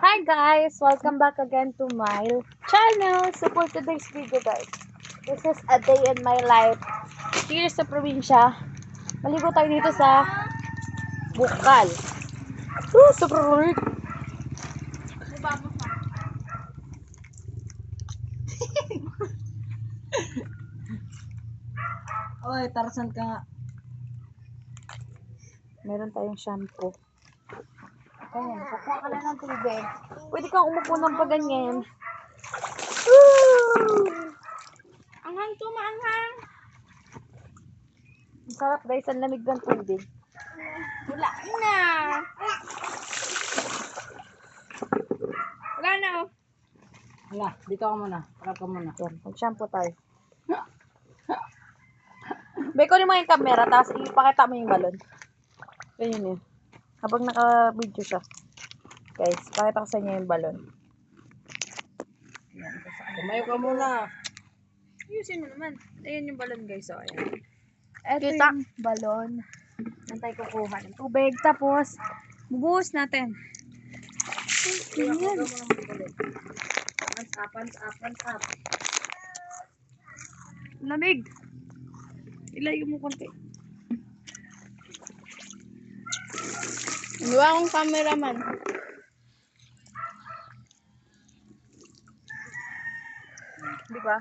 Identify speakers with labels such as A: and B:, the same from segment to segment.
A: Hi guys! Welcome back again to my channel. So for today's video guys, this is a day in my life. Here sa probinsya. Maligo tayo dito sa Bukal. Oh, sobrang rig.
B: Oy, tarasan ka nga.
A: Meron tayong shampoo. Ayan, kukuha ka na ng tubig. Pwede kang umupo ng paganyan.
B: Anghang to, maanghang.
A: Ang sarap guys, ang lamig ng tubig.
B: Wala na. Wala na, oh. Wala, dito ka muna. Harap ka muna.
A: Yan, mag-shampoo tayo. Be, kunin mo yung camera, tapos ipakita mo yung balon. Ganyan yun. Habang naka-video siya. Guys, pakita ko sa inyo yung balon.
B: Tumayo ka muna.
A: Ayusin mo naman. Ayan yung balon guys. So, ayan. Ito
C: Kita.
A: yung balon. Nantay kukuha ng tubig. Tapos, bubuhos natin. Ayan.
B: Hands up, hands up, hands up.
A: Lamig. Ilayo mo konti.
C: Hindi akong cameraman.
A: Di ba?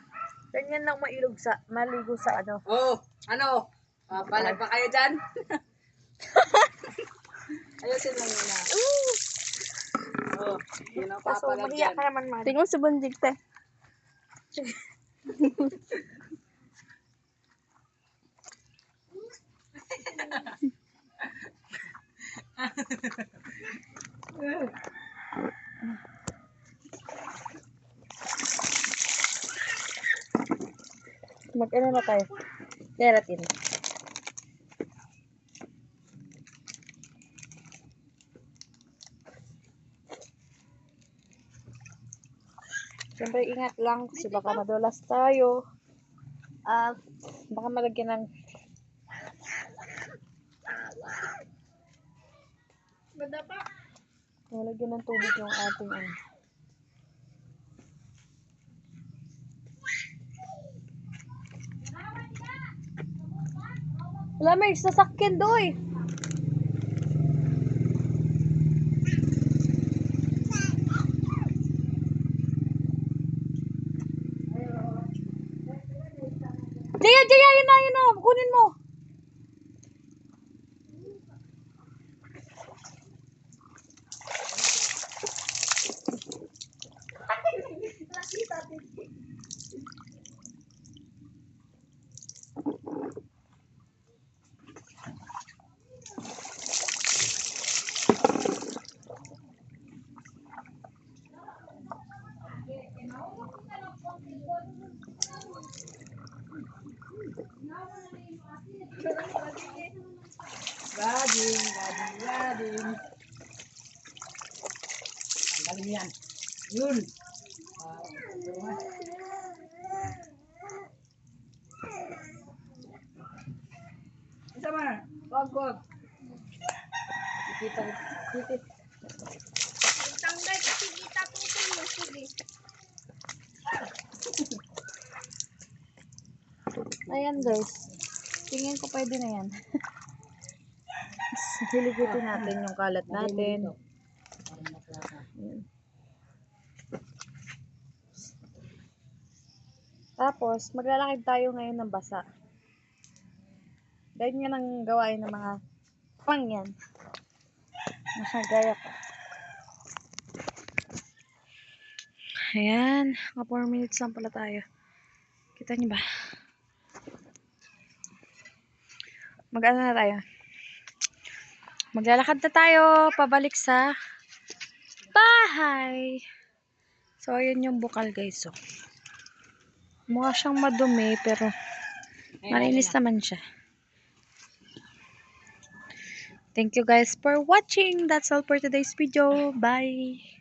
A: Ganyan lang mailog sa, maligo sa ano.
B: Oh, ano? Uh, palag pa kayo dyan? Ayusin lang muna. Oh, yun ang
A: Kaso,
B: papalag
A: mahiya
B: dyan.
A: ka naman man.
C: Tingnan mo sa bundig, te.
A: Mag-ano na tayo? Keratin. Siyempre, ingat lang kasi baka madulas tayo. At baka malagyan ng malagyan ng tubig yung ating ano. Wala may sasakyan doy. Jaya, Jaya, yun na, yun na. Kunin mo.
B: Gading, gading, gading. Ang galing yan. Yun. Tulungan. Isa ba? Wag, wag. Kikita, kikit.
C: Tanggal kasi kita sa iyo. Sige.
A: Ayan guys. Tingin ko pwede na yan. Hiligitin natin yung kalat natin. Ayan. Tapos, maglalakad tayo ngayon ng basa. Ganyan ang gawain ng mga pangyan. Nakagaya ko. Ayan. Mga 4 minutes lang pala tayo. Kita niyo ba? Mag-ano na tayo? Maglalakad na tayo pabalik sa bahay. So, ayun yung bukal guys. So, mukha siyang madumi pero malinis naman siya. Thank you guys for watching. That's all for today's video. Bye!